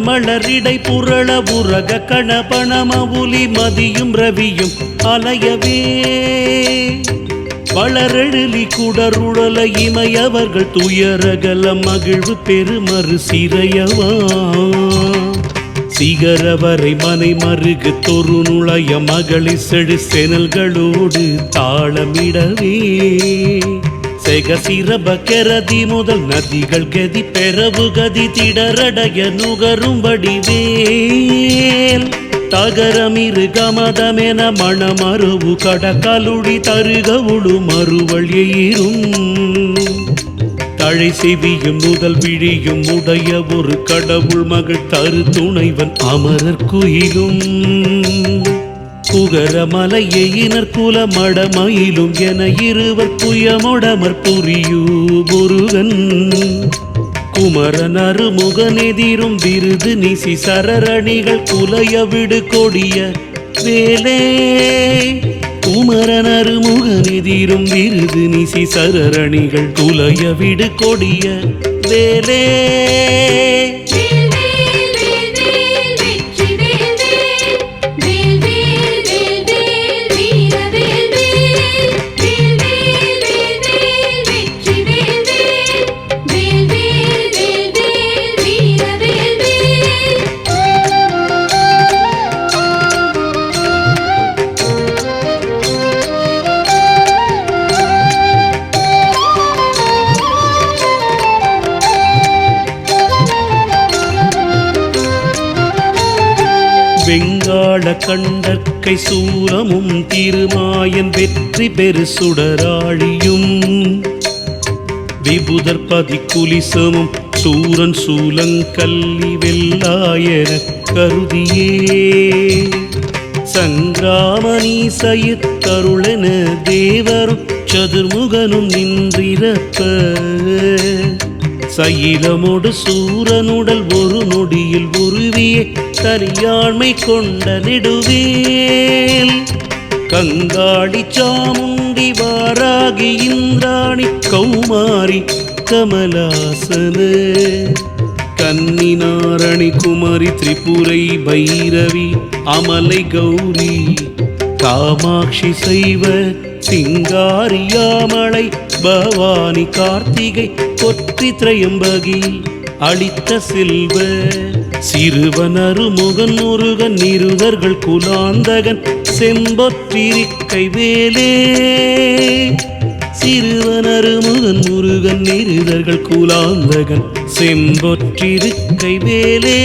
மலரிடை புரள உரக கணபணம ஒலி மதியும் ரவியும் அலையவே. வளரெழிலி குடருடல இமையவர்கள் துயரகல மகிழ்வு பெருமறு சிறையவா. சிகரவரை மனை மருகு தொரு நுழைய மகளி செடு செனல்களோடு தாளமிடவே. செக சிரப கெரதி முதல் நதிகள் கதி பெறவு கதி திடரடைய நுகரும் வடிவேல். தகரமிரு கமதமென மணமருவு கடக்கலுடி தருக உழு மறுவழியிரும் தழை செவியும் முதல் விழியும் உடைய ஒரு கடவுள் மகள் தரு துணைவன் அமரர் குயிலும். குகர மலையினர் குல மடமயிலும் என இருவர் புயமொடமர் புரியு முருகன். குமரன் அருமுகன் எதிரும் விருது நிசி சரரணிகள் குலைய விடு கொடிய வேலே. குமரன் அருமுகன் எதிரும் விருது நிசி சரரணிகள் குலைய விடு கொடிய வேலே. கண்டற்கை சூரமும் திருமாயன் வெற்றி பெரு சுடராழியும். விபுதர் பதி குலிசமும் சூரன் சூலங்கல்லி வெல்லாயன கருதியே. சங்கிராமணி சயித்தருளென தேவரும் சதுர்முகனும் நின்றிருப்ப. சயிலமோடு சூரனுடல் ஒரு நொடியில் உருவியே தனியாண்மை கொண்ட நெடுவேல். கங்காடி சாமுண்டி வாராகி இந்திராணி கௌமாரி கமலாசன. கன்னினாரணி குமரி திரிபுரை பைரவி அமலை கௌரி. காமாட்சி செய்வ சிங்காரியாமலை பவானி கார்த்திகை கொற்றி திரையம்பகி அளித்த செல்வ. சிறுவன் அருமுகன் முருகன் இருவர்கள் குலாந்தகன் செம்பொற்றிருக்கை வேலே. சிறுவன் அருமுகன் முருகன் இருவர்கள் குலாந்தகன் செம்பொற்றிருக்கை வேலே.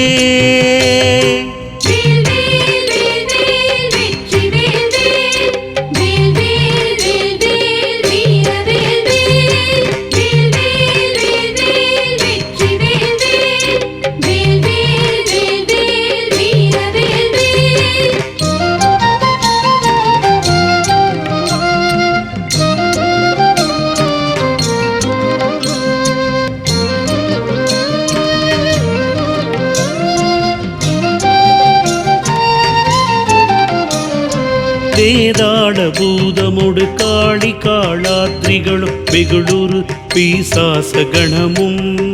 வேதாள பூதமுடு காளி காளாத்ரிகளும் வெகுளூரு பீசாச கணமும்.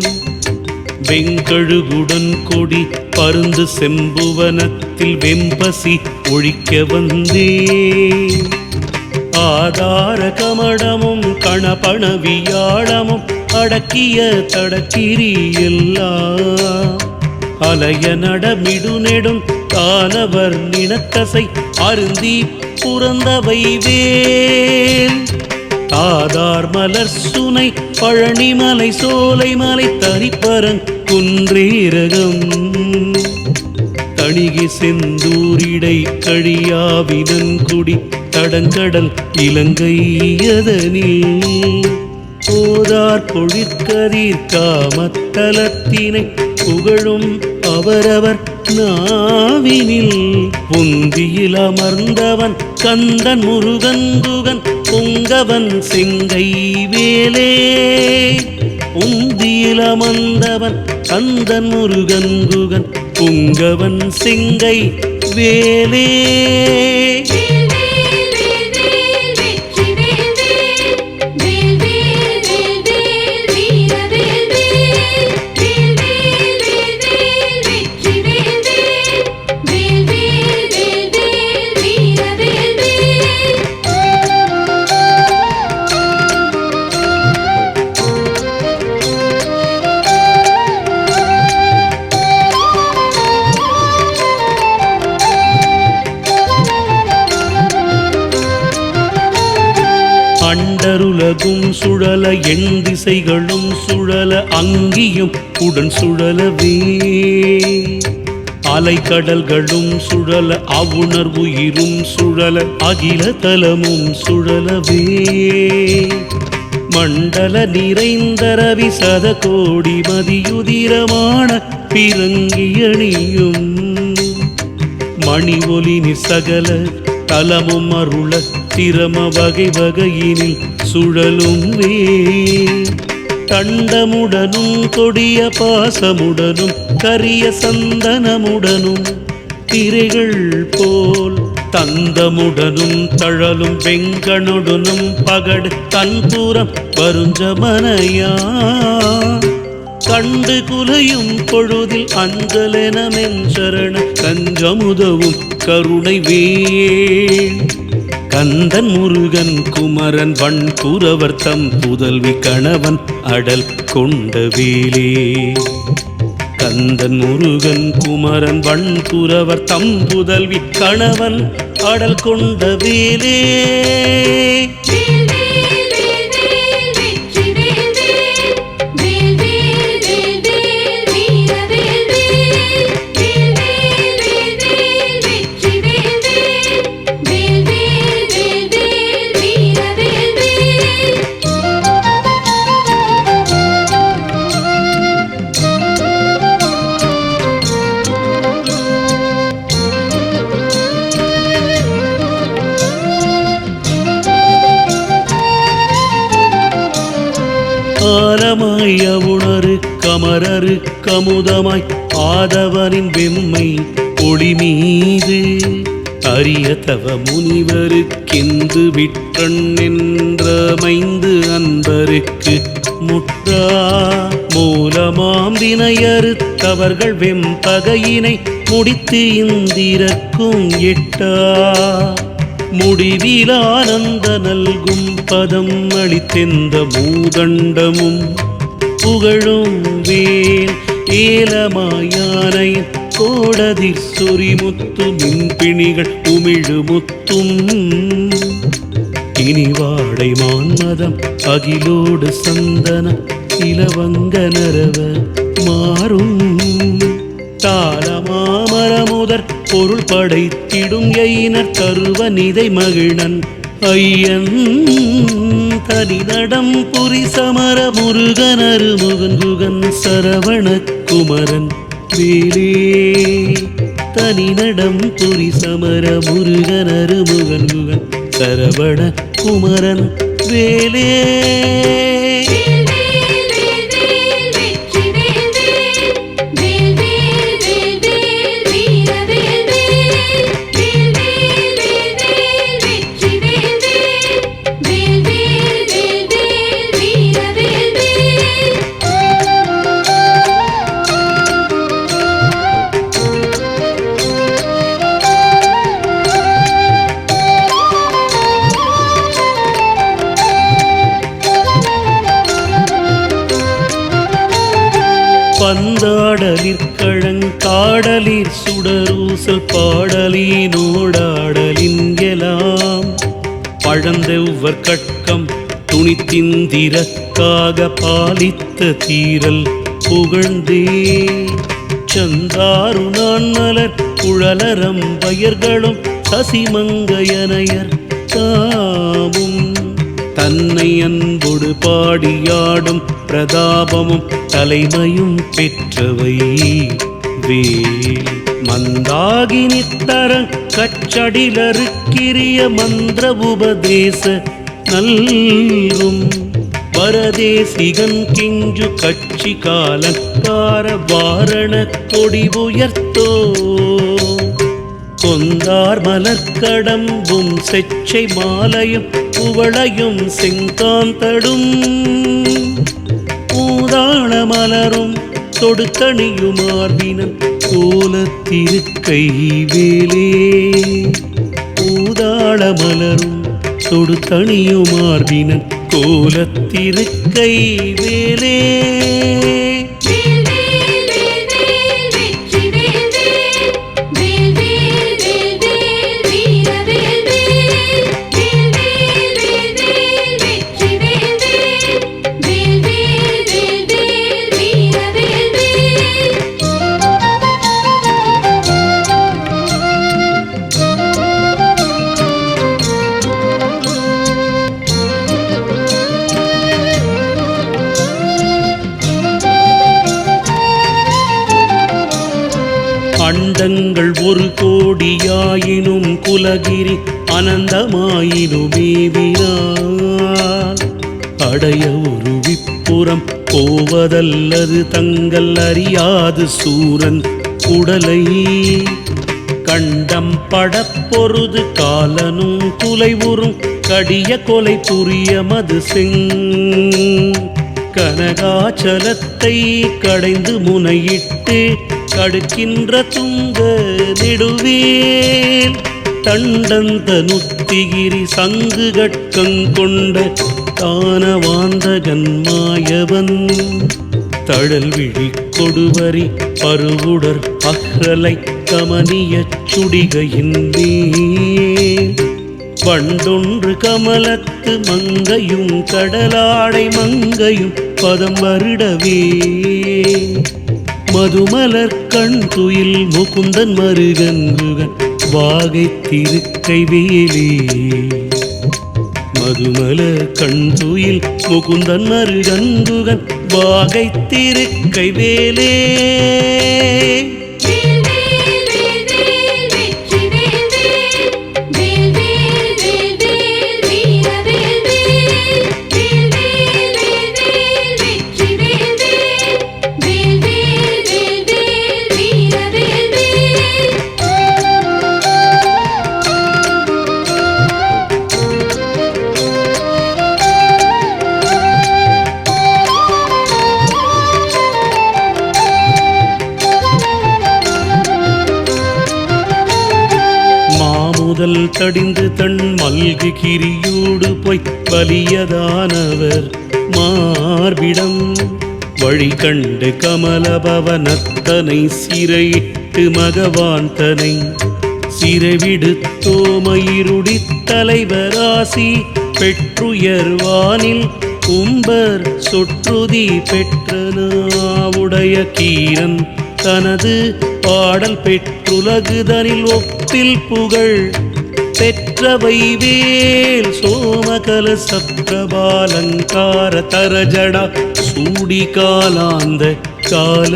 வெங்கழுகுடன் கொடி பருந்து செம்புவனத்தில் வெம்பசி ஒழிக்க வந்தே. ஆதார கமடமும் கணபண வியாழமும் அடக்கிய தடக்கிரி எல்லாம். அலைய நடமிடு நெடும் தானவர் நினத்தசை அருந்தி புறந்தவை வேல். ஆதார் மலர் சுனை பழனிமலை சோலை மலை தனிப்பரங் குன்றேரகம். தணிகை செந்தூரிடை கழியாவினன்குடி தடங்கடல் இலங்கையதனில் போதார் பொழிற்கதிர் காமத்தலத்தினை புகழும் அவரவர் நாவினில் பொந்தியில் அமர்ந்தவன் கந்தன் முருகந்துகன் பொங்கவன் செங்கை வேலே. பொந்தியில் அமர்ந்தவன் கந்தன் முருகந்துகன் பொங்கவன் செங்கை வேலே. அண்டருலகும் சுழல எண் திசைகளும் சுழல அங்கியும் உடன் சுழலவே. அலைக்கடல்களும் சுழல அவுணர் உயிரும் சுழல அகில தலமும் சுழலவே. மண்டல நிறைந்த ரவி சத கோடி மதியுதிரமான பிறங்கியணியும் மணி ஒலி நிசகல தலமும் அருள சிரம வகை வகையினில் சுழலும் வே தண்டமுடனும் கொடிய பாசமுடனும் கரிய சந்தனமுடனும் திரைகள் போல் தந்தமுடனும் தழலும் வெங்கணுடனும் பகடு தன்புறம் வருஞ்சமனையா கண்டு குலையும் பொழுதில் அஞ்சலெனமென் சரண கஞ்சமுதவும் கருணை வேள் கந்தன் முருகன் குமரன் வண் குரவர் புதல்வி கணவன் அடல் கொண்ட வேலே. கந்தன் முருகன் குமரன் வண் குரவர் புதல்வி கணவன் அடல் கொண்ட வேலே. கமலமாய் அவுணரு கமரரு கமுதமாய் ஆதவனின் வெம்மை ஒளி மீது அரிய தவ முனிவருக்கெந்து விற்றன் என்றமைந்து அன்பருக்கு முற்றா. மூலமாம் தினையறுத்தவர்கள் வெம்பகையினை முடித்து இந்திரக்கும் எட்டா. முடிவிலானந்த நல்கும் பதம் அளித்தெந்த மூதண்டமும் புகழும் வேல் ஏலமாயானை கோடதிர் சொரிமுத்து மின்பிணிகள் உமிழு முத்தும். இனி வாடை மான்மதம் அகிலோடு சந்தன இலவங்க தாளமாமரமுதற் பொருள் படைத்திடும் எயினர் தருவ நிதை மகிழன். ஐயன் தனிதடம் புரி சமர முருகன் அருமுகன் சரவண குமரன். வேலே தனிநடம் புரி சமர முருகன் அருமுகன் சரவண குமரன். வேலே கழங்காடலிற் சுடரூசல் பாடலினோடாடலின் எலாம். பழந்தெவ்வர் கட்கம் துணித்திந்திரக்காக பாலித்த தீரல் புகழ்ந்தே. சந்தாரு நான் மலர் குழலரம் பயர்களும் சசிமங்கையனையர் தாமும். தன்னை அன்போடு பாடியாடும் பிரதாபமும் தலைமையும் பெற்றவை. வேல் மந்தாகினி தரங் கச்சடிலருக்கிரிய மந்திர உபதேச நல்கும் வரதேசிகன் கிஞ்சு கட்சி காலக்கார வாரண கொடி உயர்த்தோ கொந்தார் மலர்க்கடம்பும் செச்சை மாலையும் புவளையும் செங்காந்தடும். பூதாள மலரும் தொடுத்தணியுமார்பினன் கோலத்திருக்கை வேலே பூதாள மலரும் தொடுத்தணியுமார்பினன் கோலத்திருக்கை வேலே கோடியாயினும் குலகிரி அடைய ஒரு விப்புறம் போவதல்லது தங்கள் அறியாது சூரன் உடலை கண்டம் படப்பொருது காலனும் துளைவுறும் கடிய கொலை புரிய மது செங். கனகாச்சலத்தை கடைந்து முனையிட்டு கடுக்கின்ற துங்க நெடுவேல். தண்டந்த நுத்திகிரி சங்கு கட்கங்கொண்ட தானவாந்தகன் மாயவன் தழல் விழி கொடுவரி பருவுடர் அகலை கமனிய சுடிகையின் பண்டொன்று கமலத்து மங்கையும் கடலாடை மங்கையும் பதம் வருடவே. மதுமலர் கண் துயில் முகுந்தன் மருகன் மருகன்றுகன் வாகை திருக்கை வேலே மதுமல கண்துயில் முகுந்தன் அருகந்துகன் வாகை திருக்கை வேலே மாமுதல் தன் மல்கு கிரியோடு போய் வலியதானவர் மார்பிடம். வழி கண்டு கமலபவனத்தனை சிறையிட்டு மகவான் தனை சிறைவிடுத்தோமயிருடி தலைவராசி பெற்றுயர்வானில் கும்பர் சொற்றுதி பெற்றனாவுடைய கீரன் தனது பாடல் பெற்றுலகுதனில் ஒப்பில் புகழ் பெற்றவை வேல் சோமகல சப்தபாலங்கார தரஜடா சூடி காலாந்த கால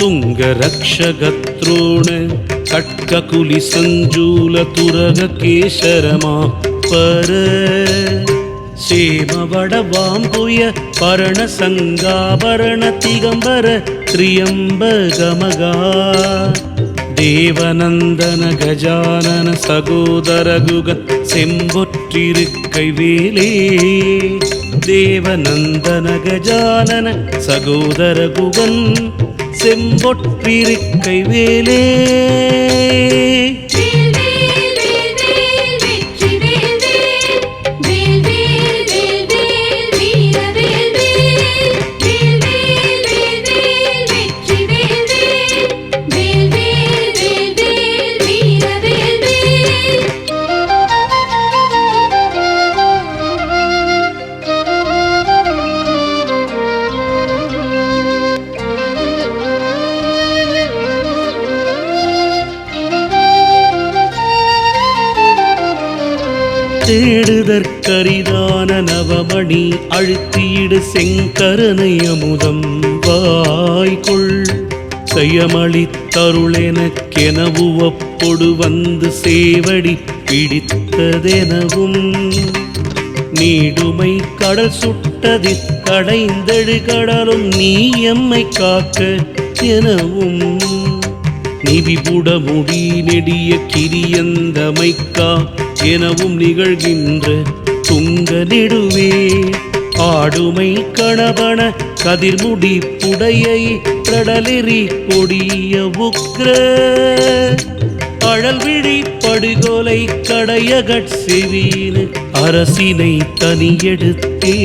துங்க ரக்ஷகத்ரோண கட்ககுலி சஞ்சூல துரக கேசரமா பர சேமவட வாம்புய பரண சங்காபரண திகம்பர திரியம்பகமகா தேவநந்தன கஜானன சகோதரகுக செம்பொற்றிருக்கை வேலே தேவநந்தன கஜானன சகோதரகுகன் செம்பொற்றிருக்கை வேலே தேடுதற்கரிதான நவமணி அழுத்தியிடு செங்கரனை அமுதம் வாய்கொள். செய்யமளித்தருளெனக்கெனவுவப்பொடு வந்து சேவடி பிடித்ததெனவும். நீடுமை கடல் சுட்டதி கடைந்தெழு கடலும் நீ எம்மை காக்க எனவும். நிவிபுட முடி நெடிய கிரியந்தமைக்கா எனவும் நிகழ்கின்ற துங்க நெடுவே ஆடுமை கணவன கதிர்முடி புடையை கடலெறி கொடிய உக்ர. அழல் விழி படுகொலை கடையகட் செவீனு அரசினை தனியெடுத்தே.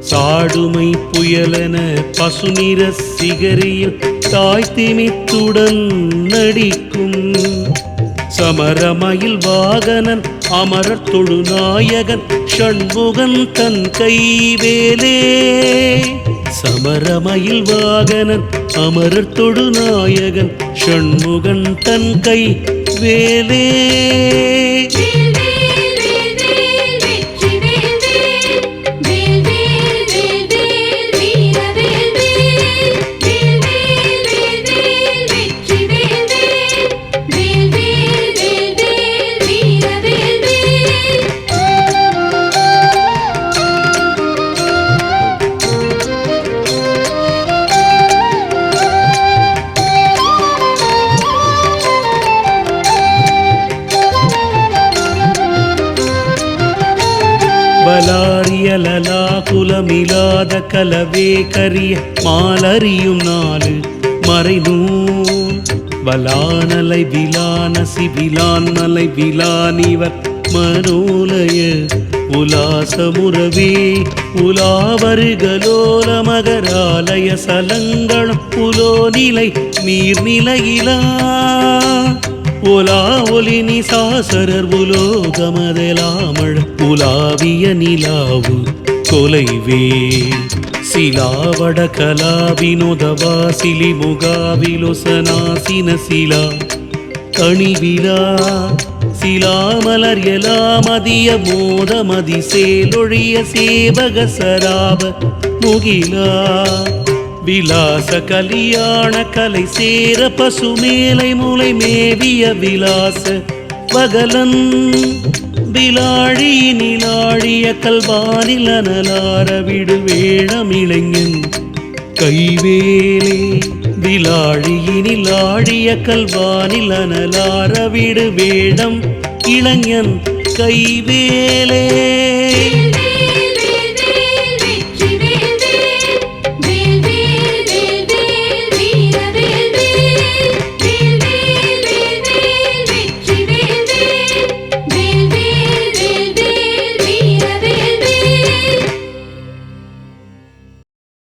சாடுமை புயலென பசுநிற சிகரியில் தாய் திமித்துடன் நடிக்கும் சமரமயில் வாகனன் அமரர் தொழுநாயகன் ஷண்முகன் தன் கைவேலே சமரமயில் வாகனன் அமரர் தொழுநாயகன் ஷண்முகன் தன் கை வேலே மாயலலா குலமிலாத கலவே கரிய மாலறியும் நாலு மறைநூல். வலானலை விலான சிபிலான் நலை விலானிவர் மனோலய உலாசமுறவே உலாவருகலோல மகராலய சலங்களும் புலோநிலை நீர்நிலையிலா உலா ஒலி நிசாசரர் உலோகமதலாமழ உலாவிய நிலாவு கொலைவே சிலாவட கலா வினோதவா சிலி. முகாவிலோசனாசின சிலா கணிவிலா சிலாமலர் எலாமதிய மோதமதி சேலொழிய சேவக சராப முகிலா. விலாச கலியாண கலை சேர பசுமேலை மூளை மேவிய விலாச பகலன். விலாழி நிலாழிய கல்வானில் அனலார விடு வேழமிளைஞன் கைவேலே விலாழியினில் ஆடிய கல்வானில் அனலார விடு வேடம் இளைஞன். கைவேலே